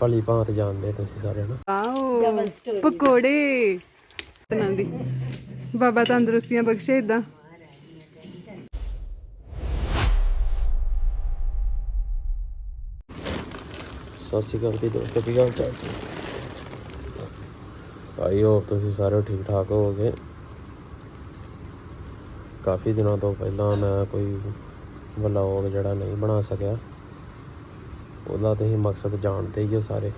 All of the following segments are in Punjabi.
ਭਲੀ ਭਾਂਤ ਜਾਣਦੇ ਤੁਸੀਂ ਸਾਰੇ ਨਾ। ਆਓ। ਪਕੌੜੇ। ਤਨਾਂ ਦੀ। ਬਾਬਾ ਤੰਦਰੁਸਤੀਆਂ ਬਖਸ਼ੇ ਇਦਾਂ ਸਤਿ ਸ਼੍ਰੀ ਅਕਾਲ ਜੀ ਦੋਸਤੋ ਕੀ ਹਾਲ ਚਾਲ ਜੀ? ਆਈ ਹੋਪ ਤੁਸੀਂ ਸਾਰੇ ਠੀਕ ਠਾਕ ਹੋਵੋਗੇ। ਕਾਫੀ ਦਿਨਾਂ ਤੋਂ ਪਹਿਲਾਂ ਮੈਂ ਕੋਈ ਵਲੌਗ ਜਿਹੜਾ ਨਹੀਂ ਬਣਾ ਸਕਿਆ। ਉਹਦਾ ਤੁਸੀਂ ਮਕਸਦ ਜਾਣਦੇ ਹੀ ਹੋ ਸਾਰੇ।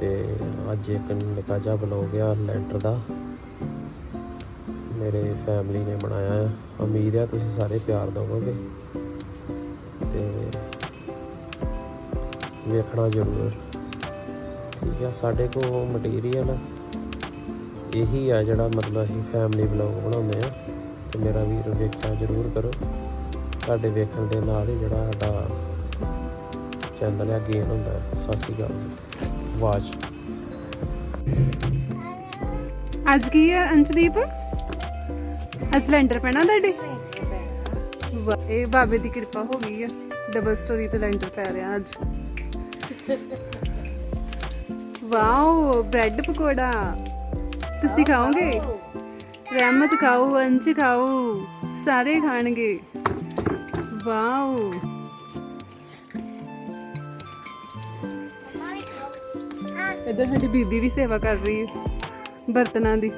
ਤੇ ਅੱਜ ਇੱਕ ਨਿੱਕਾ ਜਿਹਾ ਵਲੌਗ ਆ ਲੈਂਟਰ ਦਾ। ਮੇਰੇ ਫੈਮਿਲੀ ਨੇ ਬਣਾਇਆ ਹੈ ਉਮੀਦ ਆ ਤੁਸੀਂ ਸਾਰੇ ਪਿਆਰ ਦਿਵੋਗੇ। ਤੇ ਵੇਖਣਾ ਜ਼ਰੂਰ। ਠੀਕ ਆ, ਸਾਡੇ ਕੋਲ ਮਟੀਰੀਅਲ ਇਹੀ ਆ ਜਿਹੜਾ ਮਤਲਬ ਅਸੀਂ ਫੈਮਿਲੀ ਵਲੌਗ ਬਣਾਉਂਦੇ ਆ। ਤੇ ਮੇਰਾ ਵੀਰ ਵੇਖਿਆ ਜ਼ਰੂਰ ਕਰੋ। ਤੁਹਾਡੇ ਵੇਖਣ ਦੇ ਨਾਲ ਹੀ ਜਿਹੜਾ ਸਾਡਾ ਚੈਨਲ ਆ ਗੇਨ ਹੁੰਦਾ ਸਤਿ ਸ਼੍ਰੀ ਅਕਾਲ ਜੀ। ਵਾਚ ਅੱਜ ਕੀ ਹੈ ਅੰਸ਼ਦੀਪ? ਅੱਜ ਲੈਂਟਰ ਪੈਣਾ ਤੁਹਾਡੇ? ਵਾਹ, ਇਹ ਬਾਬੇ ਦੀ ਕਿਰਪਾ ਹੋ ਗਈ ਆ। ਡਬਲ ਸਟੋਰੀ ਤੇ ਲੈਂਟਰ ਪੈ ਰਿਹਾ ਅੱਜ। Wow bread pakora. ਤੁਸੀਂ ਖਾਓਗੇ? ਰਹਿਮਤ ਖਾਓ ਅੰਸ਼ ਖਾਓ। ਸਾਰੇ ਖਾਣਗੇ। ਵਾਓ। ਇੱਧਰ ਸਾਡੀ ਬੀਬੀ ਵੀ ਸੇਵਾ ਕਰ ਰਹੀ ਹੈ ਬਰਤਨਾਂ ਦੀ।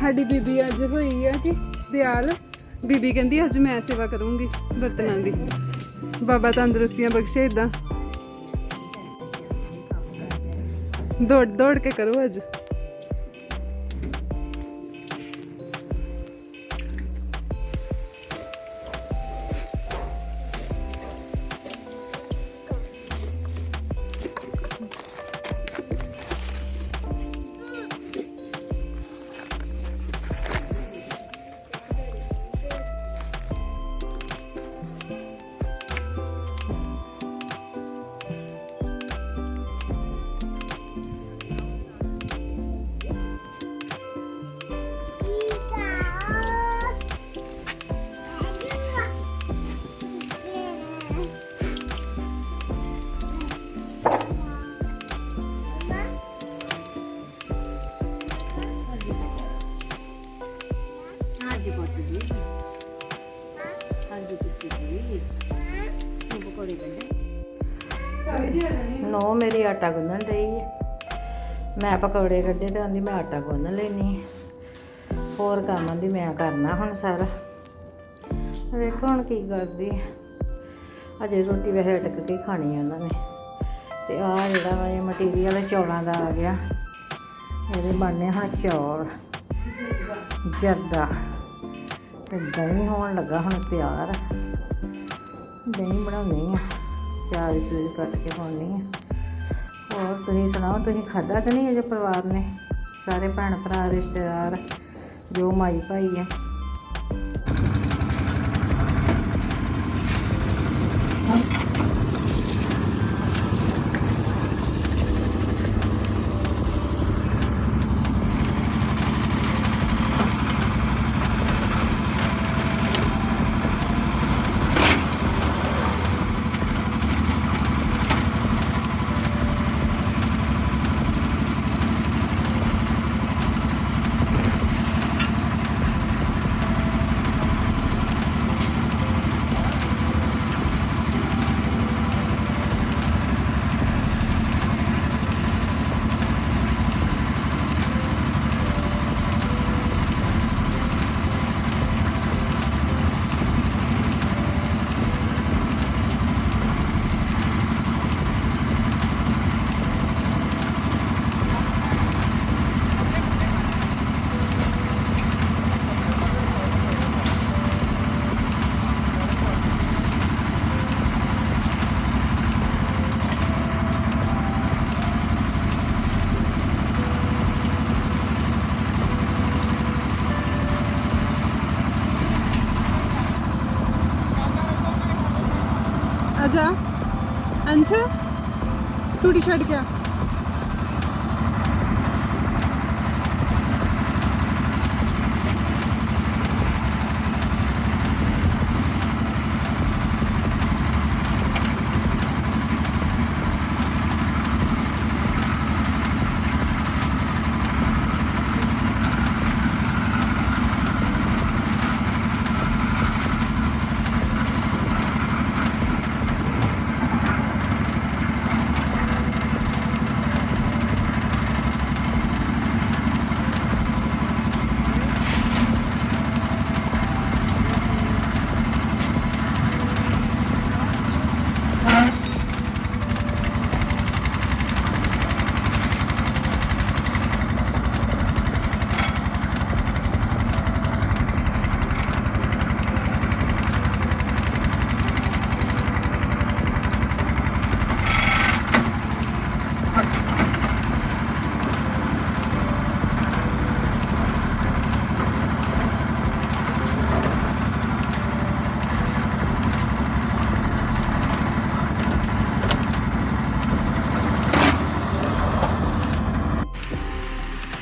ਸਾਡੀ ਬੀਬੀ ਅੱਜ ਹੋਈ ਆ ਕਿ ਦਿਆਲ। ਬੀਬੀ ਕਹਿੰਦੀ ਅੱਜ ਮੈਂ ਸੇਵਾ ਕਰੂੰਗੀ ਬਰਤਨਾਂ ਦੀ। ਬਾਬਾ ਤੰਦਰੁਸਤੀਆਂ ਬਖਸ਼ੇ ਇਦਾਂ ਦੌੜ ਦੌੜ ਕੇ ਕਰੋ ਅੱਜ। ਨੋ, ਮੇਰੀ ਆਟਾ ਗੁੰਨਣ ਰਹੀ ਹੈ ਮੈਂ ਪਕੌੜੇ ਕੱਢੇ ਤੇ ਆਂਦੀ ਮੈਂ ਆਟਾ ਗੁੰਨ ਲੈਣੀ ਹੋਰ ਕੰਮ ਆਂਦੀ ਮੈਂ ਕਰਨਾ ਹੁਣ ਸਾਰਾ। ਵੇਖੋ ਹੁਣ ਕੀ ਕਰਦੀ ਹੈ। ਅਜੇ ਰੋਟੀ ਵੈਸੇ ਅਟਕ ਕੇ ਖਾਣੀ ਆ ਉਹਨਾਂ ਨੇ। ਤੇ ਆ ਜਿਹੜਾ ਵਾ ਇਹ ਮਟੀਰੀਅਲ ਚੌਲਾਂ ਦਾ ਆ ਗਿਆ। ਇਹਦੇ ਬਣਨੇ ਹੁਣ ਚੌਲ। ਜਰਦਾ। ਤੇ ਦਹੀਂ ਹੋਣ ਲੱਗਾ ਹੁਣ ਤਿਆਰ। ਦਹੀਂ ਬਣਾਉਣੀ ਆ। ਪਿਆਜ਼ ਪੂਰੀ ਕੱਟ ਕੇ ਪਾਉਣੀ ਆ ਹੋਰ ਤੁਸੀਂ ਸੁਣਾਓ, ਤੁਸੀਂ ਖਾਧਾ ਕਿ ਨਹੀਂ ਅਜੇ ਪਰਿਵਾਰ ਨੇ? ਸਾਰੇ ਭੈਣ ਭਰਾ, ਰਿਸ਼ਤੇਦਾਰ, ਜੋ ਮਾਈ ਭਾਈ ਆ। ਆਜਾ ਅੰਸ਼ ਟੂਟੀ ਛੱਡ ਕੇ ਆ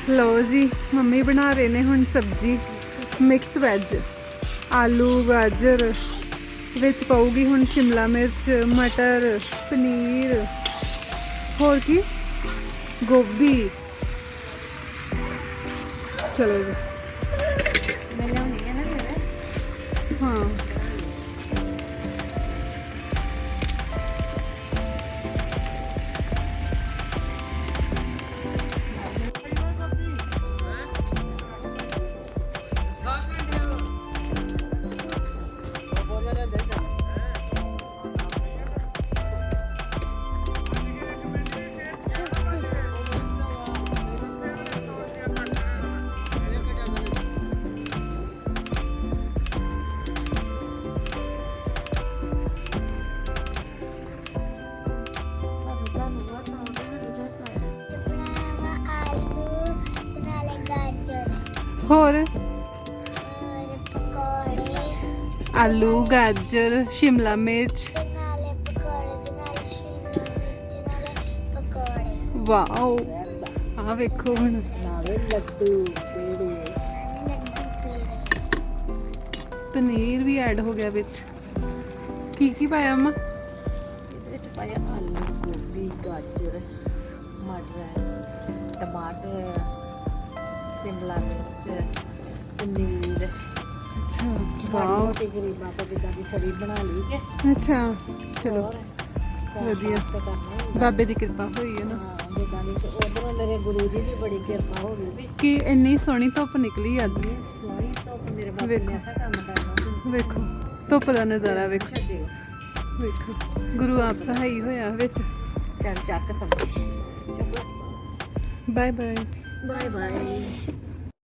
ਲਓ ਜੀ, ਮੰਮੀ ਬਣਾ ਰਹੇ ਨੇ ਹੁਣ ਸਬਜੀ। ਮਿਕਸ ਵੈਜ ਆਲੂ, ਗਾਜਰ, ਵਿੱਚ ਪਾਉਗੀ ਹੁਣ ਸ਼ਿਮਲਾ ਮਿਰਚ, ਮਟਰ, ਪਨੀਰ। ਹੋਰ ਕੀ? ਗੋਭੀ। ਚਲੋ ਜੀ। ਮੈਂ ਲਿਆਉਣੀ ਹੋਰ? ਆਲੂ ਗਾਜਰ ਸ਼ਿਮਲਾ ਮਿਰਚ। ਤੇ ਨਾਲੇ ਪਕੌੜੇ ਤੇ ਨਾਲੇ ਸ਼ਿਮਲਾ ਮਿਰਚ ਨਾਲੇ ਪਕੌੜੇ ਵਾਓ ਆ ਵੇਖੋ ਹੁਣ। ਨਾਲੇ ਲੱਡੂ ਪੇੜੇ ਲੱਡੂ ਪੇੜੇ ਪਨੀਰ ਵੀ ਐਡ ਹੋ ਗਿਆ ਵਿੱਚ। ਕੀ ਕੀ ਪਾਇਆ ਅਮਾ? ਇਹਦੇ ਵਿੱਚ ਪਾਇਆ ਆਲੂ ਗੋਭੀ ਗਾਜਰ ਮਟਰ ਟਮਾਟਰ। ਸ਼ਿਮਲਾ ਮਿਰਚ ਪਨੀਰ। ਅੱਛਾ ਵਾਓ ਮੋਟੀ ਗਰੀਬਾਂ ਆਪਾਂ ਜਿੱਦਾਂ ਦੀ ਸਰੀ ਬਣਾ ਲਈ ਕਿ? ਅੱਛਾ ਚਲੋ। ਵਧੀਆ। ਤਾਂ। ਬਾਬੇ ਦੀ ਕਿਰਪਾ ਹੋਈ ਹੈ ਨਾ। ਜਿੱਦਾਂ ਦੀ ਉਧਰੋਂ ਮੇਰੇ ਗੁਰੂ ਜੀ ਦੀ ਬੜੀ ਕਿਰਪਾ ਹੋ ਗਈ ਕਿ ਇੰਨੀ ਸੋਹਣੀ ਧੁੱਪ ਨਿਕਲੀ ਅੱਜ? ਸੋਹਣੀ ਧੁੱਪ ਮੇਰੇ ਬਾਬੇ। ਨੇ ਆਖਿਆ ਕੰਮ ਕਰਨਾ ਵੇਖੋ ਧੁੱਪ ਦਾ ਨਜ਼ਾਰਾ ਵੇਖੋ। ਵੇਖੋ ਗੁਰੂ ਆਪ ਸਹਾਈ ਹੋਇਆ ਵਿੱਚ। ਚੱਲ ਚੱਕ ਸਬਜ਼ੀ ਚੁੱਪ ਬਾਏ ਬਾਏ ਬਾਏ ਬਾਏ